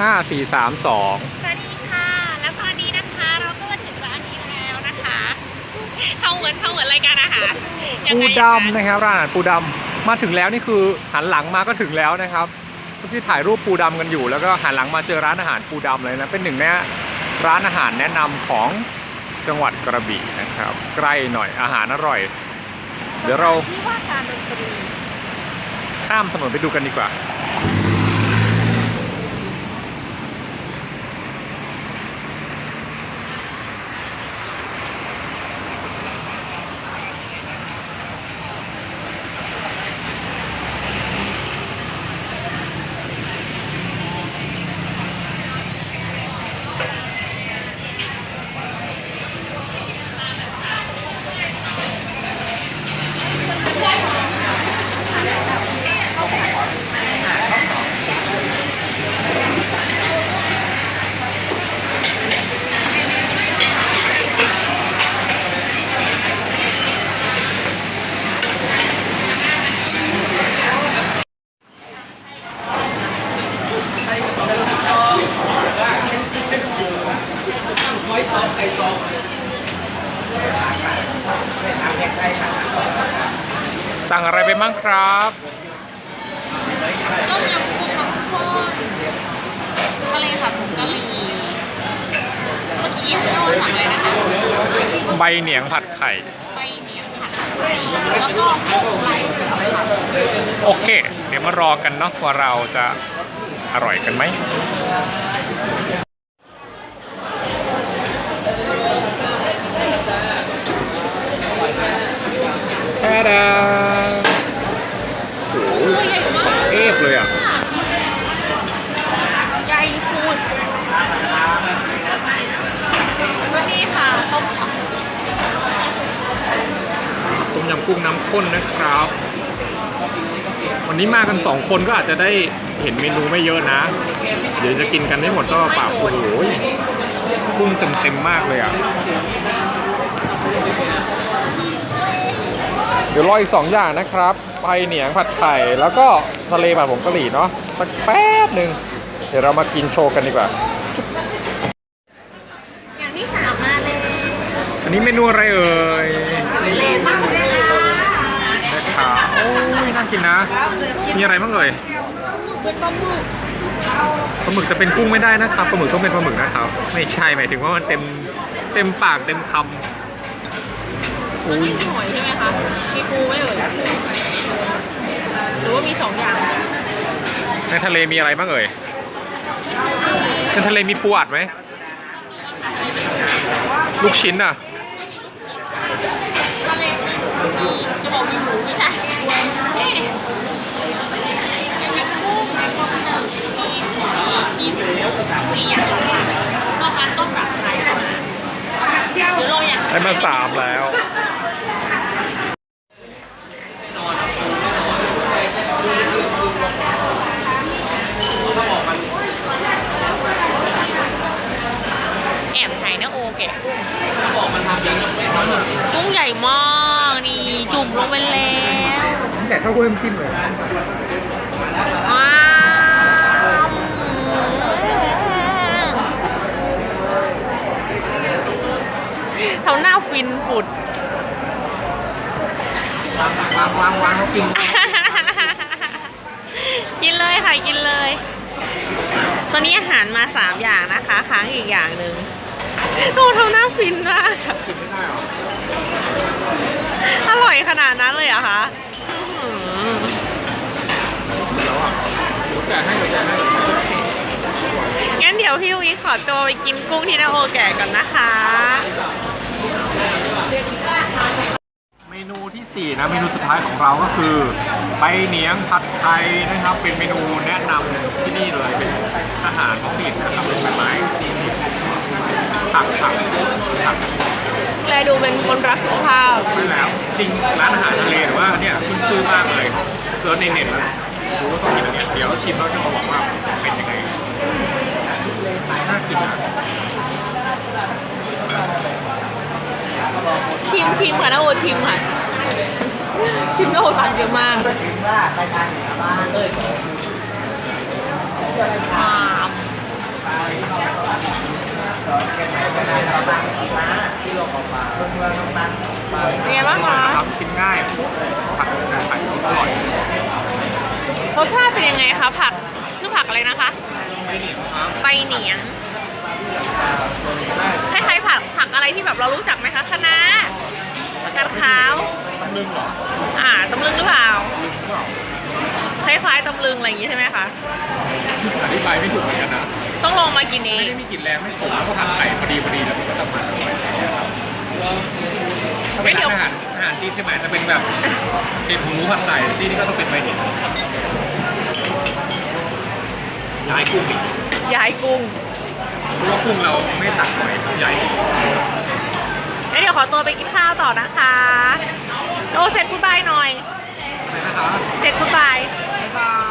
ห้าสี่สามสองสวัสดีค่ะ แล้วตอนนี้นะคะ เราก็มาถึงร้านนี้แล้วนะคะเท่าเหมือนเท่าเหมือนรายการอาหารยังปูไงดำนะครับร้านอาหารปูดำมาถึงแล้วนี่คือหันหลังมาก็ถึงแล้วนะครับที่ถ่ายรูปปูดำกันอยู่ แล้วก็หันหลังมาเจอร้านอาหารปูดำเลยนะเป็นหนึ่งในร้านอาหารแนะนำของจังหวัดกระบี่นะครับ ใกล้หน่อยอาหารอร่อย เดี๋ยวเราที่ว่าการดนตรีข้ามถนนไปดูกันดีกว่า สั่งอะไรไปบ้างครับต้มยำกุ้งกับข้าวทะเลค่ะผงกะหรี่เมื่อกี้โดนสั่งอะไรนะคะใบเหนียงผัดไข่ ใบเหนียงผัดแล้วก็กุ้งไร้เสือค่ะโอเค เดี๋ยวมารอกันเนาะว่าเราจะอร่อยกันไหม ดาโอ้โหตัวใหญ่มากเอฟเลยอะใหญ่พูดก็นี่ค่ะต้มยำต้มยำกุ้งน้ำข้นนะครับ วันนี้มากันสองคนก็อาจจะได้เห็นเมนูไม่เยอะนะ เดี๋ยวจะกินกันได้หมดก็ปล่าโอ้โหกุ้งเต็มเต็มๆมากเลยอะ เดี๋ยวรออีกสองอย่างนะครับ ไปเหนียงผัดไข่ แล้วก็ทะเลผัดผงกะหรี่เนาะสักแป๊บหนึ่งเดี๋ยวเรามากินโชว์กันดีกว่า อย่างที่สามมาเลยอันนี้เมนูอะไรเอ่ยเลนมากเลยค่ะนะครับโอ้ยน่ากินนะ มีอะไรบ้างเอ่ยเป็นปลาหมึกปลาหมึกจะเป็นกุ้งไม่ได้นะครับปลาหมึกต้องเป็นปลาหมึกนะครับ ไม่ใช่หมายถึงว่ามันเต็มเต็มปากเต็มคำ มันมีหอยใช่ไหมคะ มีปูไหมเอ่ยหรือว่ามีสองอย่างในทะเลมีอะไรบ้างเอ่ยในทะเลมีปูอัดไหม ลูกชิ้นอะจะบอกมีหมูไม่ใช่นี่มีกุ้งมีปลาหมึกมีหอยมีหมูสี่อย่างค่ะนอกนั้นต้องแบบไหนหรือเราอยาก ได้มาสามแล้ว แอบถ่ายนะโอแกะกุ้งกุ้งใหญ่มากนี่จุ่มลงไปแล้วแต่ข้าวกุ้งจิ้มเลยว้าวเขาหน้าฟินปุดวางวางวางวางเขากินกินเลยค่ะกินเลย ตอนนี้อาหารมาสามอย่างนะคะ ค้างอีกอย่างหนึ่ง โอ้ทำหน้าฟินมากค่ะกินไม่ได้หรออร่อยขนาดนั้นเลยเหรอคะอื้อหือแล้วอะเดี๋ยวแกะให้เดี๋ยวแกะให้งั้นเดี๋ยวพี่วิขอตัวไปกินกุ้งที่นาโอแก่ก่อนนะคะ เมนูที่สี่นะ เมนูสุดท้ายของเราก็คือใบเหนียงผัดไทยนะครับ เป็นเมนูแนะนำที่นี่เลยเป็นอาหารท้องถิ่นนะครับเป็นใบไม้ ผักผักผักแลดูเป็นคนรักสุขภาพใช่แล้ว จริงร้านอาหารทะเลหรือว่าเนี่ยขึ้นชื่อมากเลยเซิร์ชในเน็ตแล้วรู้ว่าต้องกินอย่างเงี้ยเดี๋ยวชิมแล้วจะมาบอกว่าเป็นยังไงน่ากินอะชิมชิมค่ะนาโอชิมค่ะชิมนาโอทานเยอะมากว้าวเป็นไงบ้างคะครับกินง่ายผักไข่อร่อยรสชาติเป็นยังไงคะผักชื่อผักอะไรนะคะไม่เหนียวครับใบเหนียงคล้ายๆผักผักอะไรที่แบบเรารู้จักไหมคะคะน้ากาดขาวตำลึงเหรออ่าตำลึงหรือเปล่า คล้ายๆตำลึงอะไรอย่างงี้ใช่ไหมคะ อธิบายไม่ถูกเหมือนกันนะ ต้องลองมากินเอไม่ง ได้มีกลิ่นแรงไม่ขมเพราะทานไข่พอดีพอดีแล้วมันก็จะมันอร่อยอะไรอย่างเงี้ยครับถ้าเป็นร้านอาหารอาหารจีนใช่ไหมจะเป็นแบบเป็นหมูผัดไข่ที่นี่ก็ต้องเป็นใบเหนียวย้ายกุ้งอีกย้ายกุ้งเพราะว่ากุ้งเราไม่ตักหน่อยใหญ่แล้วเดี๋ยวขอตัวไปกินข้าวต่อนะคะ โอเซ็ตกูดบายหน่อยอะไรนะคะเซ็ตกูดบาย 他